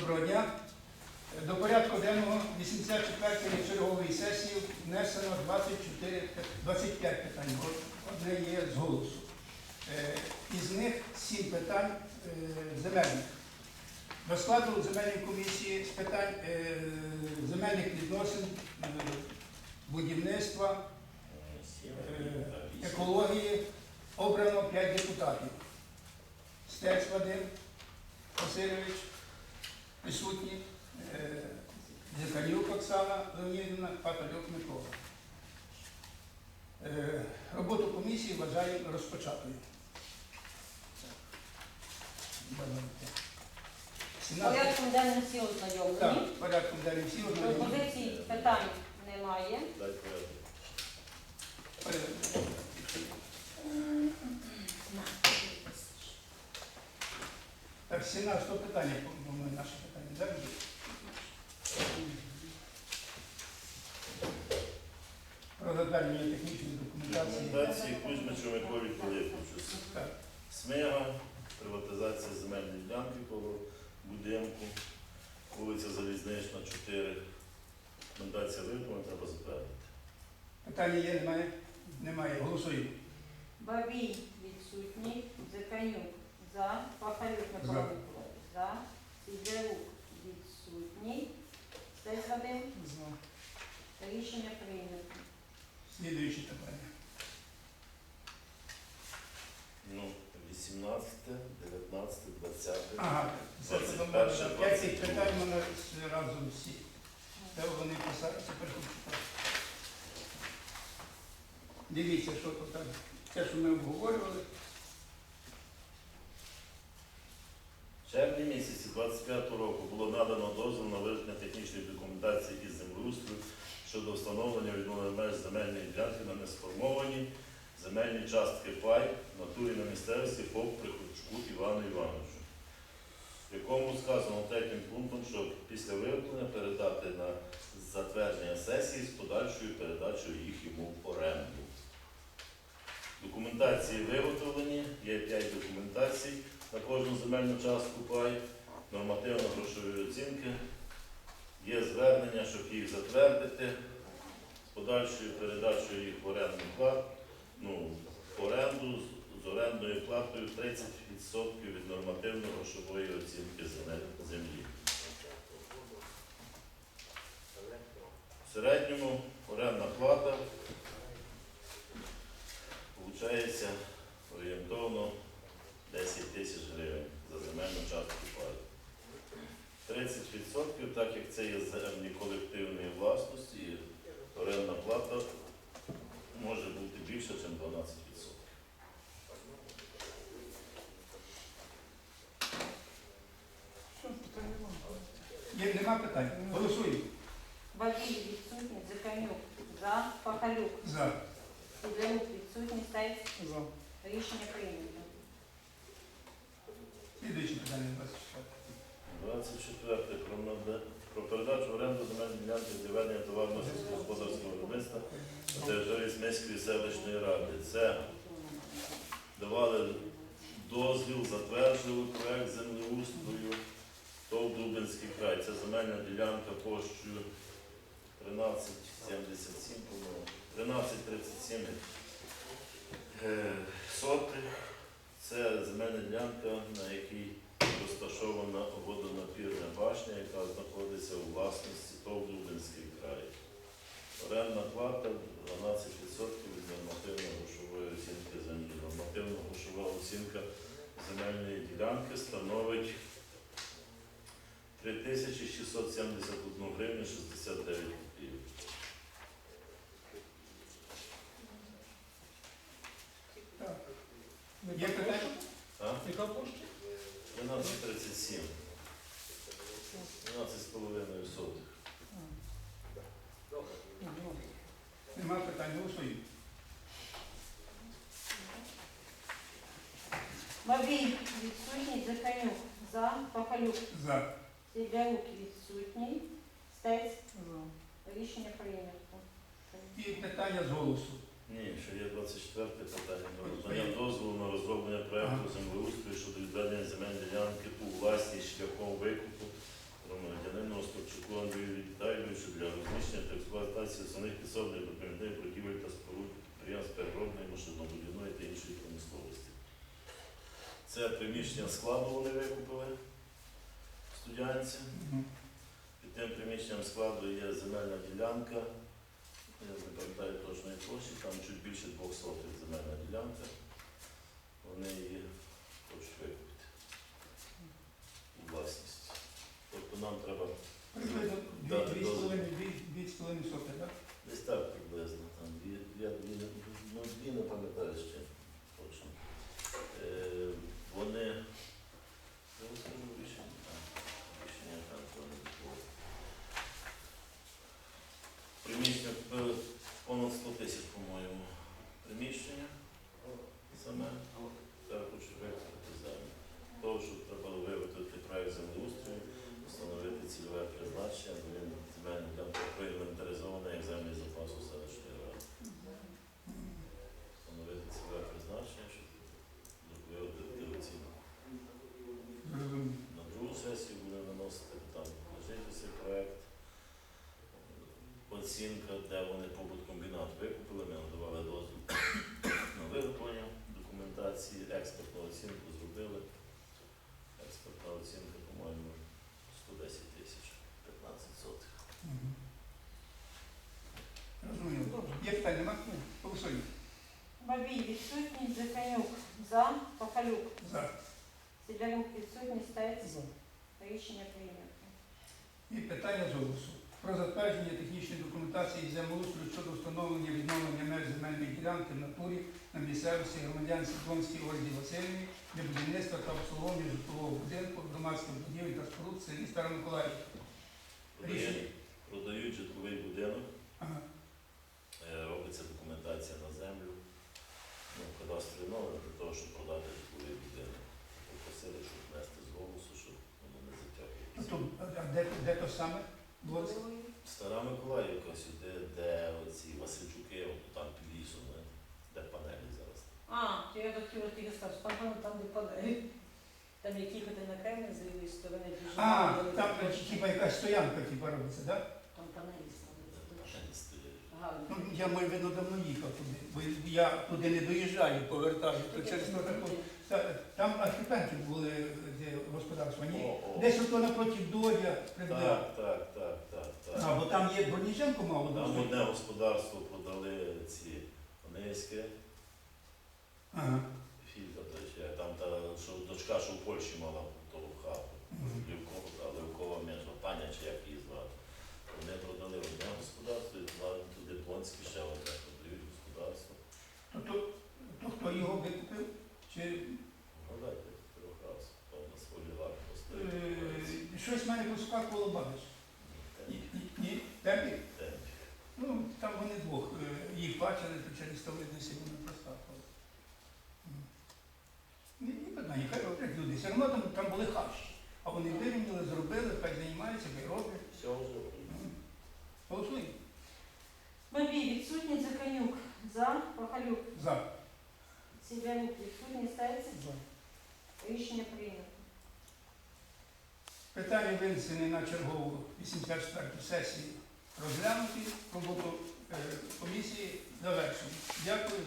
Доброго дня. До порядку денного 84-ї чергової сесії внесено 24, 25 питань. Одне є з голосу. Е, Із них 7 питань е, земельних. До складу земельної комісії з питань е, земельних відносин, будівництва, екології обрано 5 депутатів. Стець Вадим Васильович, присутні, е, Зикарюк Оксана Леонідівна, Паталюк Микола. Е, Роботу комісії вважаю розпочатою. Бажаєте. Сенат- Порядком денним всі ознайомлені. Так, порядком далі всі ознайомлені. Пропозицій питань немає. Так, 17 питання, по-моєму, наше? Про затвердження технічної документації. Документації Кузьмичу Миколі Пилиповичу. Так. Сміга, приватизація земельної ділянки коло будинку, вулиця Залізнична, 4. Документація виконана, треба затвердити. Питання є, немає? Немає. Голосуємо. Бабій відсутній. Зиканюк за. Пахалюк Микола За. Миколаївич за. Сідерук відсутній. Стець Вадим. Рішення прийнято. Слідуюче питання. Ну, 18, 19, 20. Ага, це 21, подумали, п'ять цих 22. питань мене разом всі. Та вони писали, тепер хочу. Дивіться, що тут там. Те, що ми обговорювали. Місяці 25 року було надано дозвіл на виведення технічної документації із землеустрою щодо встановлення відновлення меж земельної ділянки на несформовані земельні частки пай натурі на місцевості ФОП Приходчуку Івану Івановичу, в якому сказано третім пунктом, що після виготовлення передати на затвердження сесії з подальшою передачею їх йому в оренду. Документації виготовлені, є 5 документацій на кожну земельну частку пай, нормативно-грошові оцінки. Є звернення, щоб їх затвердити з подальшою передачею їх в орендну плату, ну, в оренду з орендною платою 30% від нормативно-грошової оцінки землі. В середньому орендна плата виходить орієнтовно 10 тисяч гривень за земельну частку паю. 30%, так як це є землі колективної власності, орендна плата може бути більше, ніж 12%. Є, нема питань? Голосуємо. Бабій відсутній. Зиканюк за. Пахалюк. За. Сідерук відсутній. Стець. За. Рішення прийнято. Слідуюче питання 24. 24. Про, про передачу в оренду земельної ділянки для товарного сільськогосподарського виробництва на території Сміської селищної ради. Це давали дозвіл, затверджували проект землеустрою ТОВ Дубинський край. Це земельна ділянка площею 1377, по-моєму, 1337 е, сотих. Це земельна ділянка, на якій розташована водонапірна башня, яка знаходиться у власності ТОВ Дубинський край. Орендна плата 12% від нормативно-грошової оцінки землі. Нормативно-грошова оцінка земельної ділянки становить 3671 гривню 69 копійок. Так. Є питання? А? Яка площа? 1237. 12,5 сотих. Нема питань. Голосуємо. Бабій відсутній. Зиканюк за. Пахалюк. За. Сідерук відсутній. Стець. Рішення прийнято. І питання з голосу. Ні, ще є 24 питання. Про надання дозволу на розроблення проекту землеустрою щодо відведення земельної ділянки у власність шляхом викупу Ткачуку Андрію Віталійовичу для розміщення та експлуатації основних підсобних допомідних будівель та споруд підприємств переробної, машинобудівної та іншої промисловості. Це приміщення складу вони викупили студентці. Під тим приміщенням складу є земельна ділянка. Я не пам'ятаю точної площі, там чуть більше двох сотих земельна ділянка. Вони її хочуть викупити у власність. Тобто нам треба дві- Дати дозвіл. дві- соти, так? десь так приблизно. Там дві, я дві, ну, дві не пам'ятаю ще точно. Е, вони. Я вам скажу рішення. там, Рішення там то не було. Приміщення понад 100 тисяч, по-моєму. Приміщення саме. Я хочу викупити землю. Того, що треба виготовити проєкт землеустрою, встановити цільове призначення, земельна ділянка проінвентаризована як землі запасу селищної ради. Встановити цільове призначення, щоб виготовити оцінку. Зрозуміло. На другу сесію буде наносити там лежить цей проект. Оцінка, де вони побуткомбінат викупили, ми надавали дозвіл на виготовлення документації, експертну оцінку зробили. Експертна оцінка, по-моєму, 110 тисяч, 15 сотих. Розуміло. Добре. Є питання, нема? Голосуємо. Бабій відсутній, Диканюк за, Пахалюк. За. Сидоренко відсутній, Стець. Рішення прийнято. І питання з голосу. Про затвердження технічної документації землеустрою щодо встановлення відновлення меж земельної ділянки в натурі на місцевості громадянці Донській Ользі Васильівні для будівництва та обслуговування житлового будинку, громадських будівель та споруд селі Старомиколаївка. Продає- Рішення. Продають житловий будинок, Ага. е, робиться документація на землю, ну, кадастровий номер для того, щоб продати житловий будинок. Попросили, щоб внести з голосу, щоб воно не Ну, затягується. то, а де, де то саме? Було це? Стара Миколаївка сюди, де оці Васильчуки, от там під лісом, не? де панелі зараз. А, то я хотіла тільки сказати, погано там де падає. Там як їхати на Кремль з лівої сторони дуже А, там велика типа якась стоянка типа робиться, так? Там панелі ставляться. панелі стоять. Гарно. Ну, я маю видно давно їхав туди, бо я туди не доїжджаю, повертаю. То через таку. Та- Там архітектори були де господарства, ні? О, о. Десь ото напроти Доря, приблизно. Так, так, так, так, так. А, бо там є Броніченко мало Там дуже. одне господарство продали ці Онейське, Ага. фільтр, то ще, там та, що дочка, що в Польщі мала ту хату. Мгм. Лівкова, а Левкова межа, паня чи як її звати. Вони продали одне господарство і дали туди Донське ще одне, продають господарство. То, то, то хто його викупив? Чи Гадайте, трьох раз, там на олігарх е, поставив. щось в мене проскакувало багаж? Ні, темпі? Ну, там вони двох. е, Їх бачили, то через то видно, вони проскакували. М. Ні, ні хай роблять люди. Все одно там, там були хащі. А вони вирівняли, зробили, хай займаються, хай роблять. Все. Голосуємо. Бабій відсутній, Диканюк за, Пахалюк. За. Сидоренко відсутній, Стець. За. Рішення. Питання винесені на чергову 84-ту сесію розглянуті. Роботу е, комісії завершено. Дякую за